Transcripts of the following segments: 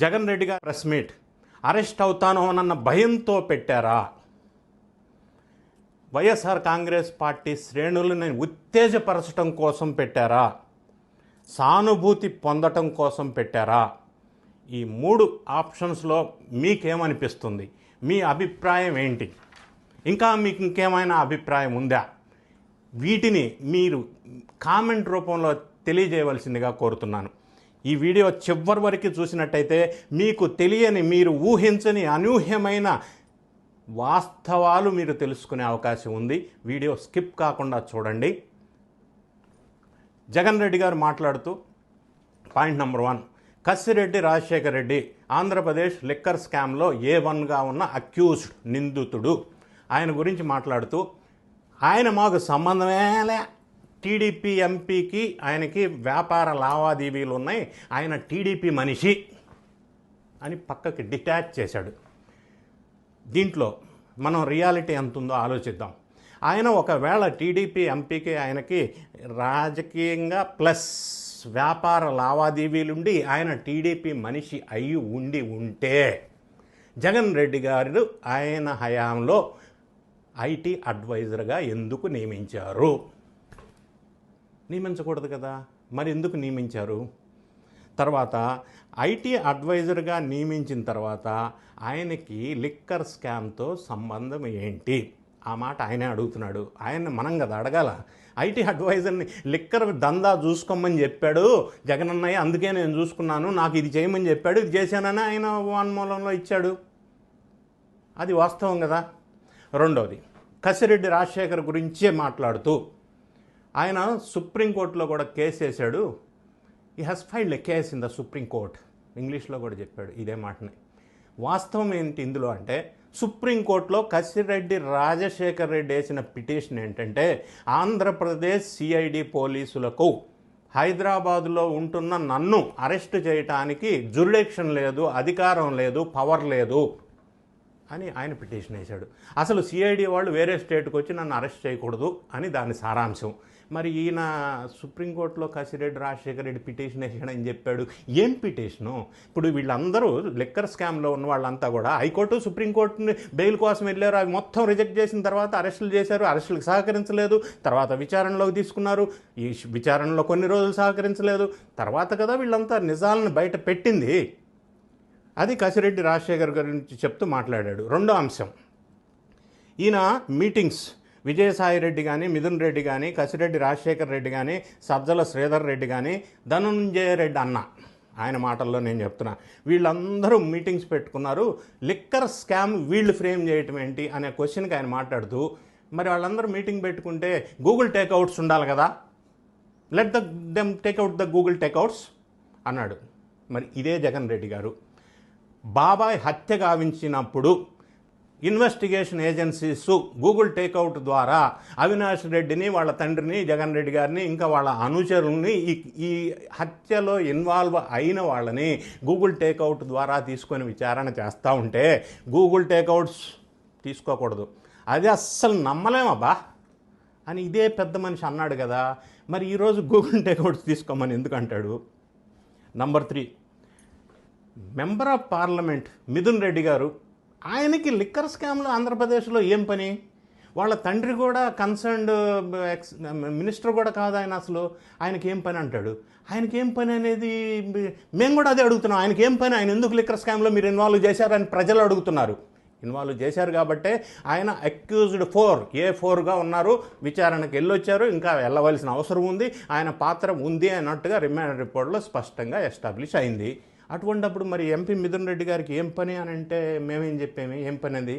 జగన్ రెడ్డి గారు press meet. Arrest అవుతాను అన్న భయంతో పెట్టారా? వైఎస్ఆర్ కాంగ్రెస్ పార్టీ శ్రేణులను ఉత్తేజపరచడం కోసం పెట్టారా? సానుభూతి పొందటం కోసం పెట్టారా? ఈ మూడు ఆప్షన్స్లో మీకేమనిపిస్తుంది? మీ అభిప్రాయం ఏంటి? ఇంకా మీకు ఇంకేమైనా అభిప్రాయం ఉందా? వీటిని మీరు కామెంట్ రూపంలో తెలియజేయవలసిందిగా కోరుతున్నాను. ఈ వీడియో చివరి వరకు చూసినట్టయితే మీకు తెలియని మీరు ఊహించని అనూహ్యమైన వాస్తవాలు మీరు తెలుసుకునే అవకాశం ఉంది. వీడియో స్కిప్ కాకుండా చూడండి. జగన్ రెడ్డి గారు మాట్లాడుతూ point number one Kasireddy Rajasekhar Reddy Andhra Pradesh liquor స్కామ్లో ఏ వన్గా ఉన్న అక్యూజ్డ్ నిందితుడు. ఆయన గురించి మాట్లాడుతూ ఆయన మాకు సంబంధమేలే టీడీపీ ఎంపీకి ఆయనకి వ్యాపార లావాదేవీలు ఉన్నాయి. ఆయన టీడీపీ మనిషి అని పక్కకి డిటాచ్ చేశాడు. దీంట్లో మనం రియాలిటీ ఎంత ఉందో ఆలోచిద్దాం. ఆయన ఒకవేళ టీడీపీ ఎంపీకి ఆయనకి రాజకీయంగా ప్లస్ వ్యాపార లావాదేవీలుండి ఆయన టీడీపీ మనిషి అయి ఉండి ఉంటే జగన్ రెడ్డి గారు ఆయన హయాంలో ఐటీ అడ్వైజర్గా ఎందుకు నియమించారు? నియమించకూడదు కదా? మరి ఎందుకు నియమించారు? తర్వాత ఐటీ అడ్వైజర్గా నియమించిన తర్వాత ఆయనకి లిక్కర్ స్కామ్తో సంబంధం ఏంటి? ఆ మాట ఆయనే అడుగుతున్నాడు. ఆయన మనం కదా అడగాల. ఐటీ అడ్వైజర్ని లిక్కర్ దందా చూసుకోమని చెప్పాడు. జగనన్నయ్య అందుకే నేను చూసుకున్నాను. నాకు ఇది చేయమని చెప్పాడు. ఇది చేశానని ఆయన వాన్మూలంలో ఇచ్చాడు. అది వాస్తవం కదా? రెండవది కసిరెడ్డి రాజశేఖర్ గురించే మాట్లాడుతూ ఆయన సుప్రీంకోర్టులో కూడా కేసు వేశాడు. ఈ he's filed a case in the supreme court ఇంగ్లీష్లో కూడా చెప్పాడు ఇదే మాటని. వాస్తవం ఏంటి ఇందులో అంటే సుప్రీంకోర్టులో కసిరెడ్డి రాజశేఖర్ రెడ్డి వేసిన పిటిషన్ ఏంటంటే ఆంధ్రప్రదేశ్ సిఐడి పోలీసులకు హైదరాబాదులో ఉంటున్న నన్ను అరెస్ట్ చేయటానికి జురిడెక్షన్ లేదు అధికారం లేదు పవర్ లేదు అని ఆయన పిటిషన్ వేశాడు. అసలు సిఐడి వాళ్ళు వేరే స్టేట్కి వచ్చి నన్ను అరెస్ట్ చేయకూడదు అని దాని సారాంశం. మరి ఈయన సుప్రీంకోర్టులో కసిరెడ్డి రాజశేఖర రెడ్డి పిటిషన్ వేసాడని చెప్పాడు. ఏం పిటిషను? ఇప్పుడు వీళ్ళందరూ లిక్కర్ స్కామ్లో ఉన్న వాళ్ళంతా కూడా హైకోర్టు సుప్రీంకోర్టుని బెయిల్ కోసం వెళ్ళారు. అవి మొత్తం రిజెక్ట్ చేసిన తర్వాత అరెస్టులు చేశారు. అరెస్టులకు సహకరించలేదు. తర్వాత విచారణలోకి తీసుకున్నారు. ఈ విచారణలో కొన్ని రోజులు సహకరించలేదు. తర్వాత కదా వీళ్ళంతా నిజాలను బయట పెట్టింది. అది కసిరెడ్డి రాజశేఖర్ గురించి చెప్తూ మాట్లాడాడు. రెండో అంశం. ఈయన మీటింగ్స్ విజయసాయి రెడ్డి కానీ మిథున్ రెడ్డి కానీ కసిరెడ్డి రాజశేఖర్ రెడ్డి కానీ సజ్జల శ్రీధర్ రెడ్డి కానీ ధనుంజయ రెడ్డి అన్న. ఆయన మాటల్లో నేను చెప్తున్నా. వీళ్ళందరూ మీటింగ్స్ పెట్టుకున్నారు. లిక్కర్ స్కామ్ వీళ్ళు ఫ్రేమ్ చేయటం ఏంటి అనే క్వశ్చన్కి ఆయన మాట్లాడుతూ మరి వాళ్ళందరూ మీటింగ్ పెట్టుకుంటే గూగుల్ టేక్అవుట్స్ ఉండాలి కదా? Let the them takeout the Google takeouts అన్నాడు. మరి ఇదే జగన్ రెడ్డి గారు. బాబాయ్ హత్య గావించినప్పుడు ఇన్వెస్టిగేషన్ ఏజెన్సీస్ గూగుల్ టేక్అవుట్ ద్వారా అవినాష్ రెడ్డిని వాళ్ళ తండ్రిని జగన్ రెడ్డి గారిని ఇంకా వాళ్ళ అనుచరుల్ని ఈ ఈ హత్యలో ఇన్వాల్వ్ అయిన వాళ్ళని గూగుల్ టేక్అవుట్ ద్వారా తీసుకొని విచారణ చేస్తూ ఉంటే గూగుల్ టేక్అవుట్స్ తీసుకోకూడదు. అది అస్సలు నమ్మలేమబ్బా అని ఇదే పెద్ద మనిషి అన్నాడు కదా. మరి ఈరోజు గూగుల్ టేక్అవుట్స్ తీసుకోమని ఎందుకు అంటాడు? Number three. Member of parliament Mithun Reddy గారు ఆయనకి లిక్కర్ స్కామ్లో ఆంధ్రప్రదేశ్లో ఏం పని? వాళ్ళ తండ్రి కూడా కన్సర్న్డ్ ఎక్స్ మినిస్టర్ కూడా కాదు ఆయన అసలు. ఆయనకి ఏం పని అంటాడు? ఆయనకి ఏం పని అనేది మేము కూడా అదే అడుగుతున్నాం. ఆయనకి ఏం పని? ఆయన ఎందుకు లిక్కర్ స్కామ్లో మీరు ఇన్వాల్వ్ చేశారని ప్రజలు అడుగుతున్నారు. ఇన్వాల్వ్ చేశారు కాబట్టే ఆయన అక్యూజ్డ్ ఫోర్ ఏ ఫోర్గా ఉన్నారు విచారణకు వెళ్ళొచ్చారు. ఇంకా వెళ్ళవలసిన అవసరం ఉంది. ఆయన పాత్ర ఉంది అన్నట్టుగా రిమాండ్ రిపోర్ట్లో స్పష్టంగా ఎస్టాబ్లిష్ అయింది. అటువంటప్పుడు మరి ఎంపీ మిథున్ రెడ్డి గారికి ఏం పని అని అంటే మేమేం చెప్పాము? ఏం పని అది?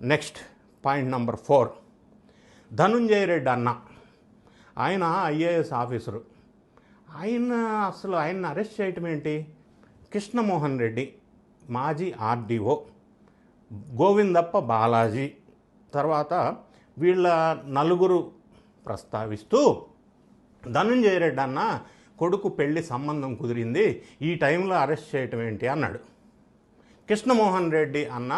Next point number four Dhanunjaya Reddy అన్న. ఆయన ఐఏఎస్ ఆఫీసరు. ఆయన అసలు ఆయన్ని అరెస్ట్ చేయటం ఏంటి? కృష్ణమోహన్ రెడ్డి మాజీ ఆర్డీఓ గోవిందప్ప బాలాజీ తర్వాత వీళ్ళ నలుగురు ప్రస్తావిస్తూ ధనుంజయ రెడ్డి అన్న కొడుకు పెళ్ళి సంబంధం కుదిరింది ఈ టైంలో అరెస్ట్ చేయటం ఏంటి అన్నాడు. కృష్ణమోహన్ రెడ్డి అన్న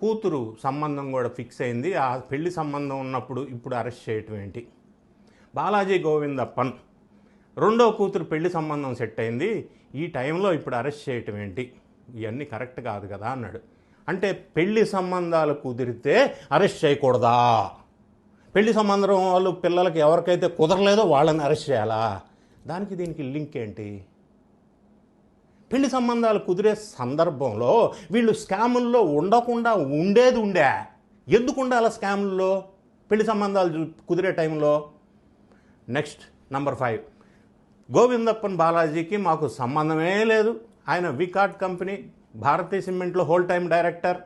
కూతురు సంబంధం కూడా ఫిక్స్ అయింది ఆ పెళ్ళి సంబంధం ఉన్నప్పుడు ఇప్పుడు అరెస్ట్ చేయటం ఏంటి? బాలాజీ గోవిందప్పన్ రెండో కూతురు పెళ్ళి సంబంధం సెట్ అయింది ఈ టైంలో ఇప్పుడు అరెస్ట్ చేయటం ఏంటి? ఇవన్నీ కరెక్ట్ కాదు కదా అన్నాడు. అంటే పెళ్ళి సంబంధాలు కుదిరితే అరెస్ట్ చేయకూడదా? పెళ్ళి సంబంధం వాళ్ళు పిల్లలకి ఎవరికైతే కుదరలేదో వాళ్ళని అరెస్ట్ చేయాలా? దానికి దీనికి లింక్ ఏంటి? పెళ్ళి సంబంధాలు కుదిరే సందర్భంలో వీళ్ళు స్కాముల్లో ఉండకుండా ఉండేది ఉండే. ఎందుకు ఉండాలి స్కాముల్లో? పెళ్ళి సంబంధాలు చూ- కుదిరే టైంలో. Next number five. గోవిందప్పన్ బాలాజీకి మాకు సంబంధమే లేదు. ఆయన వికాట్ కంపెనీ భారతీయ సిమెంట్లో హోల్ టైం డైరెక్టర్.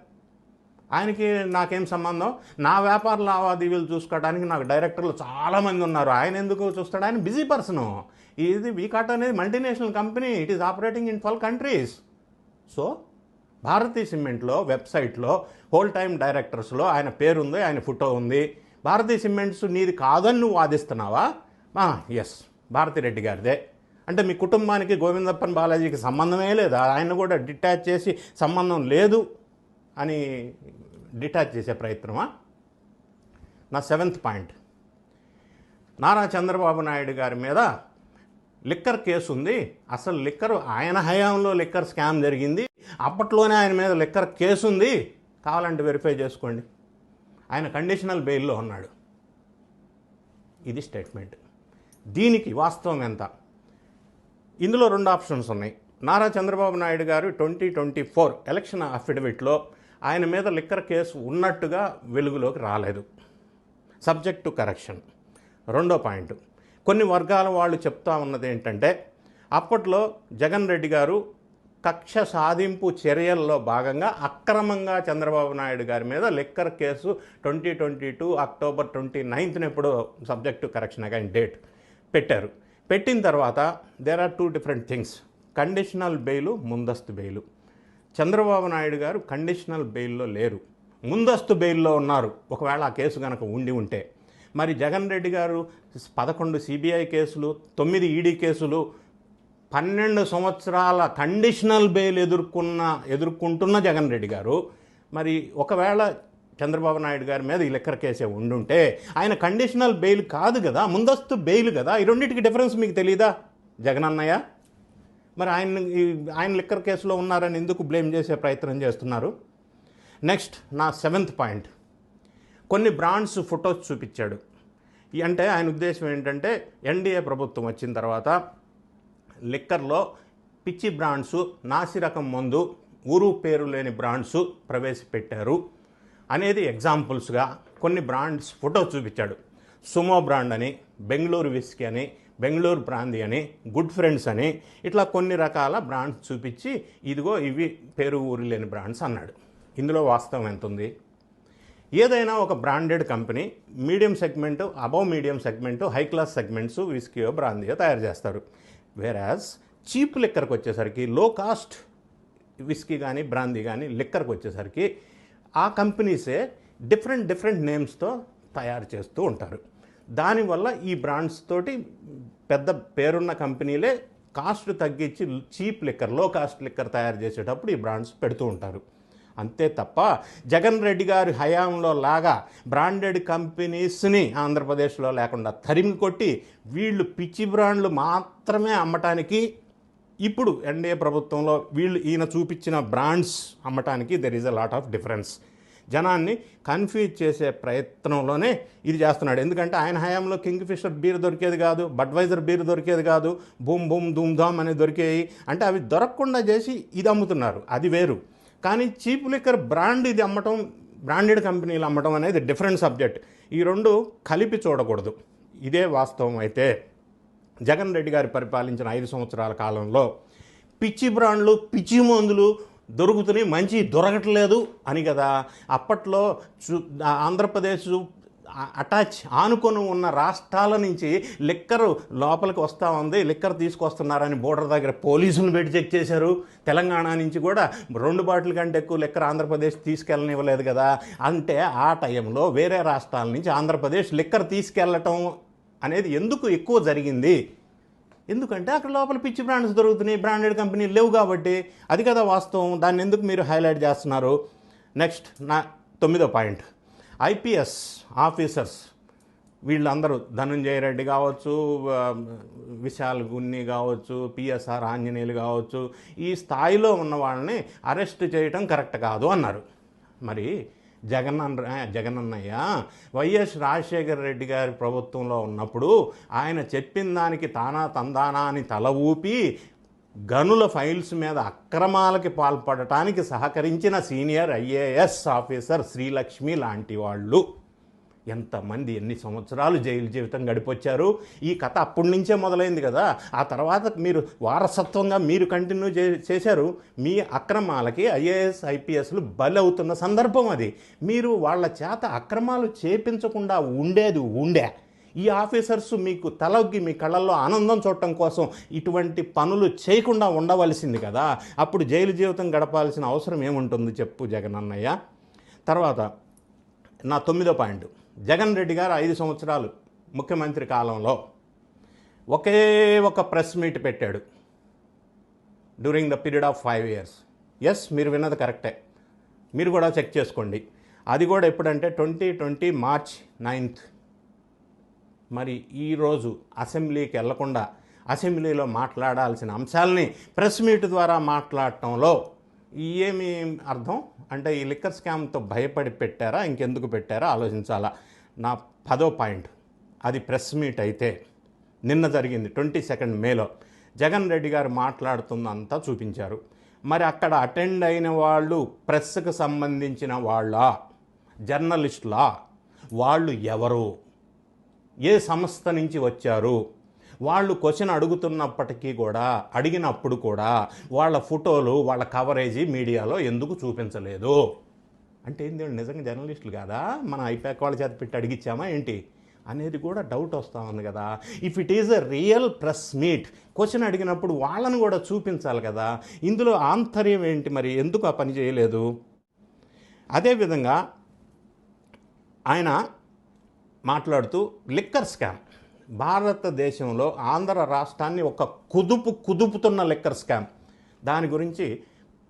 ఆయనకి నాకేం సంబంధం? నా వ్యాపార లావాదేవీలు చూసుకోవడానికి నాకు డైరెక్టర్లు చాలామంది ఉన్నారు. ఆయన ఎందుకు చూస్తాడు? ఆయన బిజీ పర్సను. ఇది వికాట్ అనేది multinational company. It is operating in twelve countries so Bharathi సిమెంట్లో వెబ్సైట్లో హోల్ టైమ్ డైరెక్టర్స్లో ఆయన పేరుంది ఆయన ఫోటో ఉంది. భారతీ సిమెంట్స్ నీది కాదని నువ్వు వాదిస్తున్నావా? ఎస్ భారతిరెడ్డి గారిదే. అంటే మీ కుటుంబానికి గోవిందప్పన్ బాలాజీకి సంబంధమే లేదా? ఆయన కూడా డిటాచ్ చేసి సంబంధం లేదు అని డిటాచ్ చేసే ప్రయత్నమా? నా సెవెంత్ పాయింట్ నారా చంద్రబాబు నాయుడు గారి మీద లిక్కర్ కేసు ఉంది. అసలు లిక్కర్ ఆయన హయాంలో లిక్కర్ స్కామ్ జరిగింది. అప్పట్లోనే ఆయన మీద లిక్కర్ కేసు ఉంది. కావాలంటే వెరిఫై చేసుకోండి. ఆయన కండిషనల్ బెయిల్లో ఉన్నాడు. ఇది స్టేట్మెంట్. దీనికి వాస్తవం ఎంత? ఇందులో రెండు ఆప్షన్స్ ఉన్నాయి. Nara Chandrababu Naidu garu twenty twenty four election అఫిడవిట్లో ఆయన మీద లిక్కర్ కేసు ఉన్నట్టుగా వెలుగులోకి రాలేదు. Subject to correction. రెండో పాయింట్. కొన్ని వర్గాల వాళ్ళు చెప్తా ఉన్నది ఏంటంటే అప్పట్లో జగన్ రెడ్డి గారు కక్ష సాధింపు చర్యల్లో భాగంగా అక్రమంగా చంద్రబాబు నాయుడు గారి మీద liquor case twenty twenty two October twenty నైన్త్న ఎప్పుడు సబ్జెక్టు కరెక్షన్ అగైన్ డేట్ పెట్టారు. పెట్టిన తర్వాత there are two different things conditional bail ముందస్తు బెయిలు చంద్రబాబు నాయుడు గారు కండిషనల్ బెయిల్లో లేరు. ముందస్తు బెయిల్లో ఉన్నారు. ఒకవేళ ఆ కేసు కనుక ఉండి ఉంటే. మరి జగన్ రెడ్డి గారు పదకొండు సిబిఐ కేసులు తొమ్మిది ఈడీ కేసులు పన్నెండు సంవత్సరాల కండిషనల్ బెయిల్ ఎదుర్కొన్న ఎదుర్కొంటున్న జగన్ రెడ్డి గారు మరి ఒకవేళ చంద్రబాబు నాయుడు గారి మీద ఈ లెక్కర్ కేసే ఉండుంటే ఆయన కండిషనల్ బెయిల్ కాదు కదా ముందస్తు బెయిల్ కదా ఈ రెండింటికి డిఫరెన్స్ మీకు తెలియదా జగన్ అన్నయ్య? మరి ఆయన ఈ- ఆయన లిక్కర్ కేసులో ఉన్నారని ఎందుకు బ్లేమ్ చేసే ప్రయత్నం చేస్తున్నారు? నెక్స్ట్ నా సెవెంత్ పాయింట్ కొన్ని బ్రాండ్స్ ఫొటోస్ చూపించాడు. ఈ అంటే ఆయన ఉద్దేశం ఏంటంటే ఎన్డీఏ ప్రభుత్వం వచ్చిన తర్వాత లిక్కర్లో పిచ్చి బ్రాండ్స్ నాసిరకం మందు ఊరు పేరు లేని బ్రాండ్స్ ప్రవేశపెట్టారు. అనేది ఎగ్జాంపుల్స్గా కొన్ని బ్రాండ్స్ ఫోటో చూపించాడు. సుమో బ్రాండ్ అని బెంగళూరు విస్కీ అని బెంగళూరు బ్రాంది అని గుడ్ ఫ్రెండ్స్ అని ఇట్లా కొన్ని రకాల బ్రాండ్స్ చూపించి ఇదిగో ఇవి పేరు ఊరు లేని బ్రాండ్స్ అన్నాడు. ఇందులో వాస్తవం ఎంత ఉంది ఏదైనా ఒక branded company medium segment above medium segment high class segments విస్కీయో బ్రాందీయో తయారు చేస్తారు. వేరాజ్ చీప్ లిక్కర్కి వచ్చేసరికి లో కాస్ట్ విస్కీ కానీ బ్రాందీ కానీ లిక్కర్కి వచ్చేసరికి ఆ కంపెనీసే డిఫరెంట్ డిఫరెంట్ నేమ్స్తో తయారు చేస్తూ ఉంటారు. దానివల్ల ఈ బ్రాండ్స్ తోటి పెద్ద పేరున్న కంపెనీలే కాస్ట్ తగ్గించి చీప్ లిక్కర్లో కాస్ట్ లిక్కర్ తయారు చేసేటప్పుడు ఈ బ్రాండ్స్ పెడుతూ ఉంటారు. అంతే తప్ప జగన్ రెడ్డి గారి హయాంలో లాగా బ్రాండెడ్ కంపెనీస్ని ఆంధ్రప్రదేశ్లో లేకుండా తరిమి కొట్టి వీళ్ళు పిచ్చి బ్రాండ్లు మాత్రమే అమ్మటానికి ఇప్పుడు ఎన్డీఏ ప్రభుత్వంలో వీళ్ళు ఈయన చూపించిన brands అమ్మటానికి there is a lot of difference జనాన్ని కన్ఫ్యూజ్ చేసే ప్రయత్నంలోనే ఇది చేస్తున్నాడు. ఎందుకంటే ఆయన హయాంలో కింగ్ ఫిషర్ బీర్ దొరికేది కాదు బడ్వైజర్ బీర్ దొరికేది కాదు బూమ్ బూమ్ ధూమ్ ధామ్ అని దొరికేవి అంటే అవి దొరకకుండా చేసి ఇది అమ్ముతున్నారు. అది వేరు. కానీ చీప్ లిక్కర్ బ్రాండ్ ఇది అమ్మటం బ్రాండెడ్ కంపెనీలు అమ్మటం అనేది డిఫరెంట్ సబ్జెక్ట్. ఈ రెండు కలిపి చూడకూడదు. ఇదే వాస్తవం అయితే. జగన్ రెడ్డి గారు పరిపాలించిన ఐదు సంవత్సరాల కాలంలో పిచ్చి బ్రాండ్లు పిచ్చి మందులు దొరుకుతున్నాయి మంచి దొరకట్లేదు అని కదా. అప్పట్లో చూ ఆంధ్రప్రదేశ్ అటాచ్ ఆనుకొని ఉన్న రాష్ట్రాల నుంచి లిక్కర్ లోపలికి వస్తూ ఉంది లిక్కర్ తీసుకొస్తున్నారని బోర్డర్ దగ్గర పోలీసులు పెట్టి చెక్ చేశారు. తెలంగాణ నుంచి కూడా రెండు బాటిల్ కంటే ఎక్కువ లిక్కర్ ఆంధ్రప్రదేశ్ తీసుకెళ్ళనివ్వలేదు కదా. అంటే ఆ టైంలో వేరే రాష్ట్రాల నుంచి ఆంధ్రప్రదేశ్ లిక్కర్ తీసుకెళ్ళటం అనేది ఎందుకు ఎక్కువ జరిగింది? ఎందుకంటే అక్కడ లోపల పిచ్చి బ్రాండ్స్ దొరుకుతున్నాయి బ్రాండెడ్ కంపెనీలు లేవు కాబట్టి. అది కదా వాస్తవం. దాన్ని ఎందుకు మీరు హైలైట్ చేస్తున్నారు? నెక్స్ట్ నా తొమ్మిదో పాయింట్. ఐపీఎస్ ఆఫీసర్స్ వీళ్ళందరూ ధనంజయ రెడ్డి కావచ్చు విశాల్ గున్ని కావచ్చు పిఎస్ఆర్ ఆంజనేయులు కావచ్చు ఈ స్థాయిలో ఉన్న వాళ్ళని అరెస్ట్ చేయటం కరెక్ట్ కాదు అన్నారు. మరి జగనన్న జగనన్నయ్య వైఎస్ రాజశేఖర రెడ్డి గారి ప్రభుత్వంలో ఉన్నప్పుడు ఆయన చెప్పిన దానికి తానా తందానా అని తల ఊపి గనుల ఫైల్స్ మీద అక్రమాలకి పాల్పడటానికి సహకరించిన సీనియర్ ఐఏఎస్ ఆఫీసర్ శ్రీలక్ష్మి లాంటి వాళ్ళు ఎంతమంది ఎన్ని సంవత్సరాలు జైలు జీవితం గడిపొచ్చారు? ఈ కథ అప్పటి నుంచే మొదలైంది కదా. ఆ తర్వాత మీరు వారసత్వంగా మీరు కంటిన్యూ చే చేశారు. మీ అక్రమాలకి ఐఏఎస్ ఐపీఎస్లు బలి అవుతున్న సందర్భం అది. మీరు వాళ్ళ చేత అక్రమాలు చేపించకుండా ఉండేది ఉండే ఈ ఆఫీసర్స్ మీకు తలొగ్గి మీ కళ్ళల్లో ఆనందం చూడటం కోసం ఇటువంటి పనులు చేయకుండా ఉండవలసింది కదా. అప్పుడు జైలు జీవితం గడపాల్సిన అవసరం ఏముంటుంది చెప్పు జగనన్నయ్య తర్వాత నా తొమ్మిదో పాయింట్. జగన్ రెడ్డి గారు ఐదు సంవత్సరాలు ముఖ్యమంత్రి కాలంలో ఒకే ఒక ప్రెస్ మీట్ పెట్టాడు during the period of five years yes మీరు విన్నది కరెక్టే. మీరు కూడా చెక్ చేసుకోండి. అది కూడా ఎప్పుడంటే ట్వంటీ ట్వంటీ మార్చ్ నైన్త్ మరి ఈరోజు అసెంబ్లీకి వెళ్ళకుండా అసెంబ్లీలో మాట్లాడాల్సిన అంశాలని ప్రెస్ మీట్ ద్వారా మాట్లాడటంలో ఏమి అర్థం? అంటే ఈ లిక్కర్ స్కామ్తో భయపడి పెట్టారా? ఇంకెందుకు పెట్టారా? ఆలోచించాలా? నా పదో పాయింట్. అది ప్రెస్ మీట్ అయితే నిన్న జరిగింది ట్వంటీ సెకండ్ మేలో. జగన్ రెడ్డి గారు మాట్లాడుతుందంతా చూపించారు. మరి అక్కడ అటెండ్ అయిన వాళ్ళు ప్రెస్కు సంబంధించిన వాళ్ళ? జర్నలిస్టులా? వాళ్ళు ఎవరు? ఏ సంస్థ నుంచి వచ్చారు? వాళ్ళు క్వశ్చన్ అడుగుతున్నప్పటికీ కూడా అడిగినప్పుడు కూడా వాళ్ళ ఫోటోలు వాళ్ళ కవరేజీ మీడియాలో ఎందుకు చూపించలేదు? అంటే ఏంది నిజంగా జర్నలిస్టులు కాదా? మన ఐపాక్ వాళ్ళ చేత పెట్టి అడిగిచ్చామా ఏంటి? అనేది కూడా డౌట్ వస్తూ ఉంది కదా. If it is a real press meet question అడిగినప్పుడు వాళ్ళని కూడా చూపించాలి కదా. ఇందులో ఆంతర్యం ఏంటి మరి? ఎందుకు ఆ పని చేయలేదు? అదేవిధంగా ఆయన మాట్లాడుతూ లిక్కర్ స్కామ్. భారతదేశంలో ఆంధ్ర రాష్ట్రాన్ని ఒక కుదుపు కుదుపుతున్న లిక్కర్ స్కామ్. దాని గురించి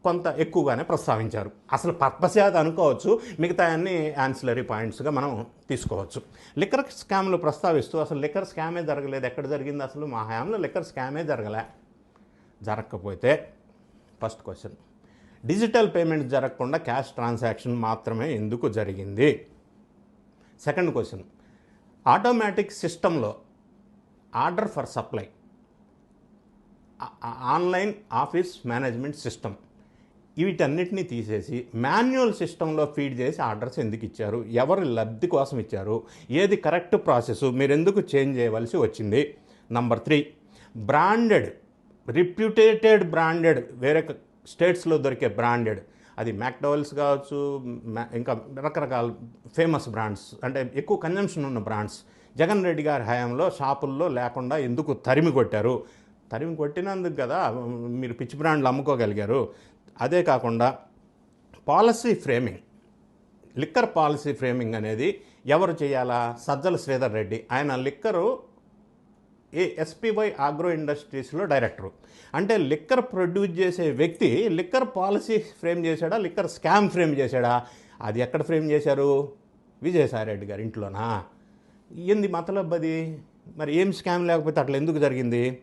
కొంత ఎక్కువగానే ప్రస్తావించారు. అసలు పర్పస్ అది అనుకోవచ్చు మిగతా అన్ని యాన్సిలరీ పాయింట్స్గా మనం తీసుకోవచ్చు. లిక్కర్ స్కామ్లు ప్రస్తావిస్తూ అసలు లిక్కర్ స్కామే జరగలేదు ఎక్కడ జరిగింది అసలు? మా హయాంలో లిక్కర్ స్కామే జరగలే. జరగకపోతే ఫస్ట్ క్వశ్చన్ డిజిటల్ పేమెంట్ జరగకుండా క్యాష్ ట్రాన్సాక్షన్ మాత్రమే ఎందుకు జరిగింది? సెకండ్ క్వశ్చన్ ఆటోమేటిక్ సిస్టంలో order for supply. Online office management system వీటన్నిటిని తీసేసి మాన్యువల్ సిస్టంలో ఫీడ్ చేసి ఆర్డర్స్ ఎందుకు ఇచ్చారు? ఎవరు లబ్ధి కోసం ఇచ్చారు? ఏది కరెక్ట్ ప్రాసెస్? మీరు ఎందుకు చేంజ్ చేయవలసి వచ్చింది? Number three branded reputated branded వేరే స్టేట్స్లో దొరికే బ్రాండెడ్. అది మ్యాక్డోవెల్స్ కావచ్చు మ్యా- ఇంకా రకరకాల ఫేమస్ బ్రాండ్స్ అంటే ఎక్కువ కన్జంప్షన్ ఉన్న బ్రాండ్స్. జగన్ రెడ్డి గారి హయాంలో షాపుల్లో లేకుండా ఎందుకు తరిమి కొట్టారు? తరిమి కొట్టినందుకు కదా మీరు పిచ్చి బ్రాండ్లు అమ్ముకోగలిగారు. అదే కాకుండా policy framing liquor policy framing అనేది ఎవరు చేయాలా? సజ్జల శ్రీధర్ రెడ్డి. ఆయన లిక్కరు ఏ ఎస్పీవై ఆగ్రో ఇండస్ట్రీస్లో డైరెక్టరు. అంటే లిక్కర్ ప్రొడ్యూస్ చేసే వ్యక్తి లిక్కర్ పాలసీ ఫ్రేమ్ చేశాడా లిక్కర్ స్కామ్ ఫ్రేమ్ చేశాడా? అది ఎక్కడ ఫ్రేమ్ చేశారు? విజయసాయిరెడ్డి గారి ఇంట్లోనా? ఏంది మతలబ్బది? మరి ఏం స్కామ్ లేకపోతే అట్లా ఎందుకు జరిగింది?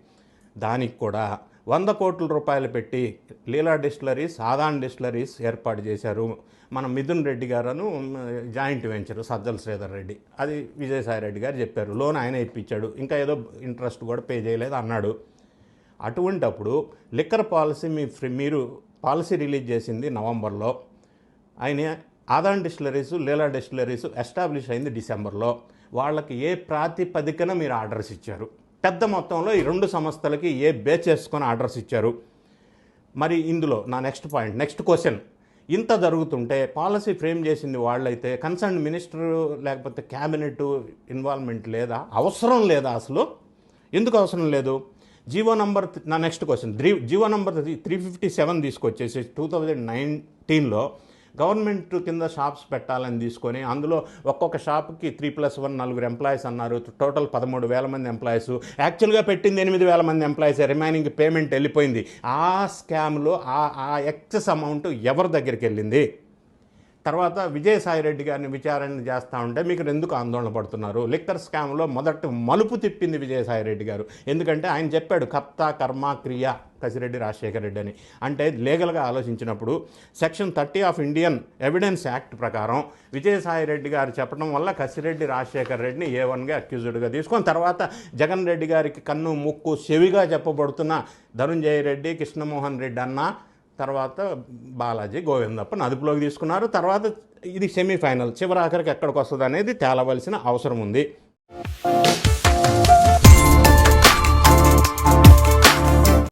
దానికి కూడా వంద కోట్ల రూపాయలు పెట్టి లీలా డిస్టిలరీస్ ఆదాన్ డిస్టిలరీస్ ఏర్పాటు చేశారు. మన మిథున్ రెడ్డి గారును జాయింట్ వెంచర్ సజ్జల శ్రీధర్ రెడ్డి. అది విజయసాయి రెడ్డి గారు చెప్పారు. లోన్ ఆయన ఇప్పించాడు. ఇంకా ఏదో ఇంట్రెస్ట్ కూడా పే చేయలేదు అన్నాడు. అటువంటప్పుడు లిక్కర్ పాలసీ మీ ఫ్రీ మీరు పాలసీ రిలీజ్ చేసింది నవంబర్లో. ఆయన Adan distilleries Leela distilleries establish అయింది డిసెంబర్లో. వాళ్ళకి ఏ ప్రాతిపదికన మీరు ఆర్డర్స్ ఇచ్చారు? పెద్ద మొత్తంలో ఈ రెండు సంస్థలకి ఏ బేస్ చేసుకొని ఆర్డర్స్ ఇచ్చారు? మరి ఇందులో నా నెక్స్ట్ పాయింట్ నెక్స్ట్ క్వశ్చన్. ఇంత జరుగుతుంటే పాలసీ ఫ్రేమ్ చేసింది వాళ్ళైతే కన్సర్న్ మినిస్టర్ లేకపోతే క్యాబినెట్ ఇన్వాల్వ్మెంట్ లేదా? అవసరం లేదా అసలు? ఎందుకు అవసరం లేదు? జీవో నంబర్ నా next question. Three GO number three fifty seven తీసుకొచ్చేసి టూ థౌజండ్ నైన్టీన్లో గవర్నమెంట్ కింద షాప్స్ పెట్టాలని తీసుకొని అందులో ఒక్కొక్క షాప్కి త్రీ ప్లస్ వన్ నలుగురు ఎంప్లాయీస్ అన్నారు. టోటల్ పదమూడు వేల మంది ఎంప్లాయీస్. యాక్చువల్గా పెట్టింది ఎనిమిది వేల మంది ఎంప్లాయీస్. రిమైనింగ్ పేమెంట్ వెళ్ళిపోయింది. ఆ స్కామ్లో ఆ ఆ ఎక్సెస్ అమౌంట్ ఎవరి దగ్గరికి వెళ్ళింది? తర్వాత విజయసాయి రెడ్డి గారిని విచారణ చేస్తూ ఉంటే మీకు ఎందుకు ఆందోళన పడుతున్నారు? లిక్కర్ స్కామ్లో మొదట మలుపు తిప్పింది విజయసాయి రెడ్డి గారు. ఎందుకంటే ఆయన చెప్పాడు కర్త కర్మ క్రియ కసిరెడ్డి రాజశేఖర రెడ్డి అని. అంటే లీగల్గా ఆలోచించినప్పుడు section thirty of Indian evidence act ప్రకారం విజయసాయి రెడ్డి గారు చెప్పడం వల్ల కసిరెడ్డి రాజశేఖర రెడ్డిని ఏ వన్గా అక్యూజ్డ్గా తీసుకొని తర్వాత జగన్ రెడ్డి గారికి కన్ను ముక్కు చెవిగా చెప్పబడుతున్న ధనుంజయ రెడ్డి కృష్ణమోహన్ రెడ్డి అన్న తర్వాత బాలాజీ గోవిందప్పని అదుపులోకి తీసుకున్నారు. తర్వాత ఇది సెమీఫైనల్ చివరి ఆఖరికి ఎక్కడికి వస్తుంది అనేది తేలవలసిన అవసరం ఉంది.